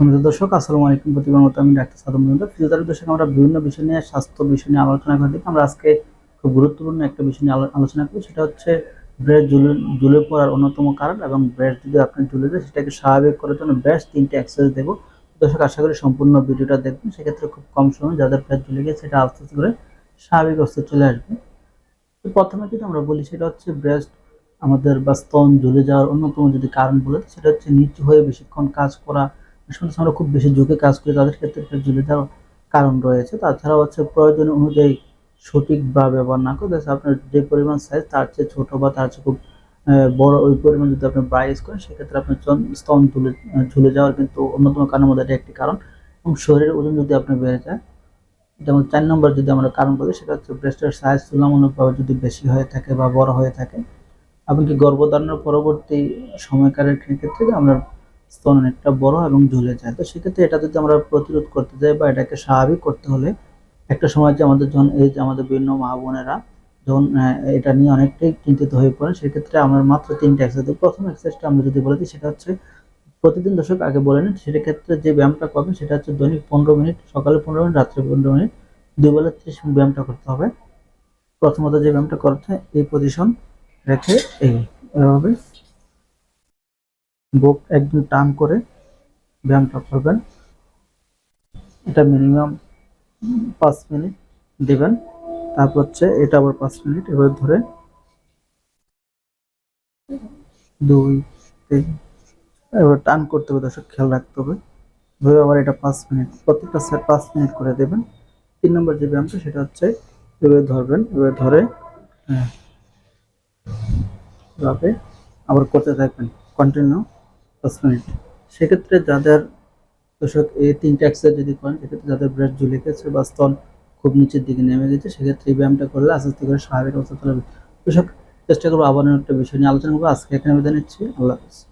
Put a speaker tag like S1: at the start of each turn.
S1: সম্মানিত দর্শক, আসসালামু আলাইকুম। প্রতিবার মতো আমি ডাক্তার সাদম মজুমদার ফিজিওথেরাপি দর্শক আমরা বিভিন্ন বিষয় নিয়ে, স্বাস্থ্য বিষয় নিয়ে আলোচনা করে থাকি আমরা আজকে খুব গুরুত্বপূর্ণ একটা বিষয় নিয়ে আলোচনা করব সেটা হচ্ছে ব্রেস্ট জুলে ঝুলে পড়ার অন্যতম কারণ এবং ব্রেস্ট যদি আপনার ঝুলে যায় সেটাকে স্বাভাবিক করার জন্য বেস্ট তিনটে এক্সারসাইজ দেবো। দর্শক, আশা করি সম্পূর্ণ ভিডিওটা দেখবেন। সেক্ষেত্রে খুব কম সময় যাদের ব্রেস্ট ঝুলে গিয়ে সেটা আস্তে আস্তে করে স্বাভাবিক অবস্থায় চলে আসবে। তো প্রথমে যদি আমরা বলি, সেটা হচ্ছে ব্রেস্ট আমাদের বা স্তন ঝুলে যাওয়ার অন্যতম যদি কারণ বলে সেটা হচ্ছে নিচু হয়ে বেশিক্ষণ কাজ করা শুনছি আমরা খুব বেশি ঝুঁকে কাজ করি তাদের ক্ষেত্রে ঝুলে কারণ রয়েছে। তাছাড়া হচ্ছে প্রয়োজন অনুযায়ী সঠিক বা ব্যবহার না করে আপনার যে পরিমাণ সাইজ তার চেয়ে ছোট বা তার চেয়ে খুব বড় ওই পরিমাণ যদি আপনি ব্রাইস করেন, সেক্ষেত্রে আপনার স্তন ঝুলে ঝুলে যাওয়ার কিন্তু অন্যতম কারণের মধ্যে এটা একটি কারণ। এবং শরীরের ওজন যদি আপনার বেড়ে যায়, যেমন চার নম্বর যদি আমরা কারণ বলি, সেটা হচ্ছে ব্রেস্টের সাইজ তুলনামূলকভাবে যদি বেশি হয়ে থাকে বা বড় হয়ে থাকে এমনকি গর্ভধারণের পরবর্তী সময়কালের ক্ষেত্রে আমরা স্তন অনেকটা বড় এবং ঝুলে যায়। তো সেক্ষেত্রে এটা যদি আমরা প্রতিরোধ করতে যাই বা এটাকে স্বাভাবিক করতে হলে, একটা সময় যে আমাদের যখন এই যে আমাদের বিভিন্ন মা বোনেরা যখন এটা নিয়ে অনেকটাই চিন্তিত হয়ে পড়ে, সেক্ষেত্রে আমরা মাত্র তিনটা এক্সারসাইজ প্রথম এক্সারসাইজটা আমরা যদি বলে দিই, সেটা হচ্ছে প্রতিদিন দর্শক আগে বলে নিন সেটা ক্ষেত্রে যে ব্যায়ামটা করবেন সেটা হচ্ছে দৈনিক পনেরো মিনিট, সকালে পনেরো মিনিট, রাত্রে পনেরো মিনিট, দুই বেলা ত্রিশ মিনিট ব্যায়ামটা করতে হবে। প্রথমত যে ব্যায়ামটা করতে এই পজিশন রেখে এই, এভাবে বুক একদম টান করে ব্যায়ামটা করবেন। এটা মিনিমাম পাঁচ মিনিট দিবেন। তারপর হচ্ছে এটা আবার পাঁচ মিনিট এবার ধরে। দুই, তিন এবার টান করতে হবে দর্শক, খেয়াল রাখতে হবে। ধরে আবার এটা পাঁচ মিনিট, প্রত্যেকটা সেট পাঁচ মিনিট করে দেবেন। তিন নম্বর যে ব্যায়ামটা, সেটা হচ্ছে এভাবে ধরবেন, এভাবে ধরে হ্যাঁ। আবার করতে থাকবেন কন্টিনিউ পাঁচ মিনিট সেক্ষেত্রে যাদের দর্শক এই তিনটা এক্সারসাইজ যদি করেন, সেক্ষেত্রে যাদের ব্রেস্ট ঝুলে গেছে বা স্তন খুব নিচের দিকে নেমে গেছে, সেক্ষেত্রে এই ব্যায়ামটা করলে আস্তে আস্তে করে স্বাভাবিক অবস্থা চলে দর্শক, চেষ্টা করব আবার একটা বিষয় নিয়ে আলোচনা করব। আজকে এখানে বিদায় নিচ্ছি। আল্লাহ হাফিজ।